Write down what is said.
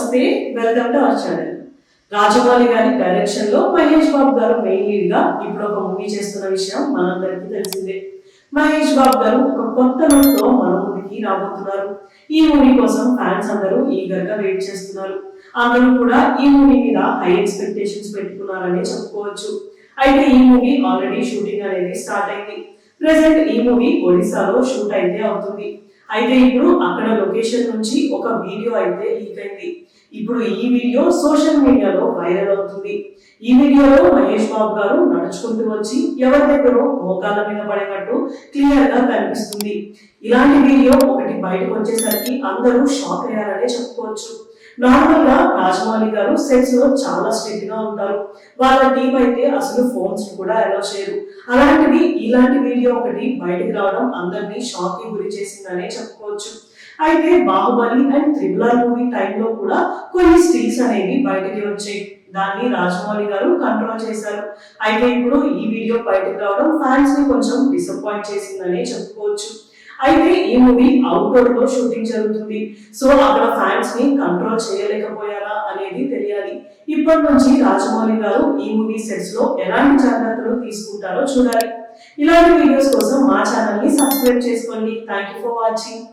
నమస్తే welcome to our channel Rajamouli గారి డైరెక్షన్లో మహేష్ బాబు గారు మెయిన్ లీడ్గా ఇప్పుడు ఒక మూవీ చేస్తున్న విషయం మనందరికీ తెలిసిందే. మహేష్ బాబు గారు ఒక కొత్త లుక్తో మన ముందుకి రాబోతున్నారు. ఈ మూవీ కోసం ఫ్యాన్స్ అందరూ ఈగర్గా వెయిట్ చేస్తున్నారు. అందరూ కూడా ఈ మూవీ మీద హై ఎక్స్పెక్టేషన్స్ పెట్టుకున్నారని చెప్పుకోవచ్చు. అయితే ఈ మూవీ ఆల్రెడీ షూటింగ్ అనేది స్టార్ట్ అయింది. ప్రెసెంట్ ఈ మూవీ ఒడిశాలో షూట్ అయితే అవుతుంది. అయితే ఇప్పుడు అక్కడ లొకేషన్ నుంచి ఒక వీడియో అయితే లీక్ అయింది. ఇప్పుడు ఈ వీడియో సోషల్ మీడియాలో వైరల్ అవుతుంది. ఈ వీడియోలో మహేష్ బాబు గారు నడుచుకుంటూ వచ్చి ఎవరి దగ్గరో మోకాల మీద పడేటట్టు క్లియర్గా కనిపిస్తుంది. ఇలాంటి వీడియో ఒకటి బయటకు వచ్చేసరికి అందరూ షాక్ అయ్యారనే చెప్పుకోవచ్చు. నార్మల్గా రాజమౌళి గారు సెట్స్లో చాలా స్ట్రిక్ట్గా ఉంటారు. వాళ్ళ టీం అయితే అసలు ఫోన్స్ కూడా అలౌ చేయరు. అలాంటిది ఇలాంటి వీడియో ఒకటి బయటకు రావడం అందరినీ షాక్కి గురి చేసిందనే చెప్పుకోవచ్చు. అయితే బాహుబలి అండ్ త్రిబుల్ మూవీ టైంలో కూడా కొన్ని స్టిల్స్ అనేవి బయటకి వచ్చాయి. దాన్ని రాజమౌళి గారు కంట్రోల్ చేశారు. అయితే ఇప్పుడు ఈ వీడియో బయటకు రావడం ఫ్యాన్స్ని కొంచెం డిసప్పాయింట్ చేసిందనే చెప్పుకోవచ్చు. అయితే ఈ మూవీ అవుట్డోర్లో షూటింగ్ జరుగుతుంది. సో అక్కడ ఫ్యాన్స్ని కంట్రోల్ చేయలేకపోయారా అనేది తెలియాలి. ఇప్పటి నుంచి రాజమౌళి గారు ఈ మూవీ సెట్స్లో ఎలాంటి జాగ్రత్తలు తీసుకుంటారో చూడాలి. ఇలాంటి వీడియోస్ కోసం మా ఛానల్ని సబ్స్క్రైబ్ చేసుకోండి. Thank you for watching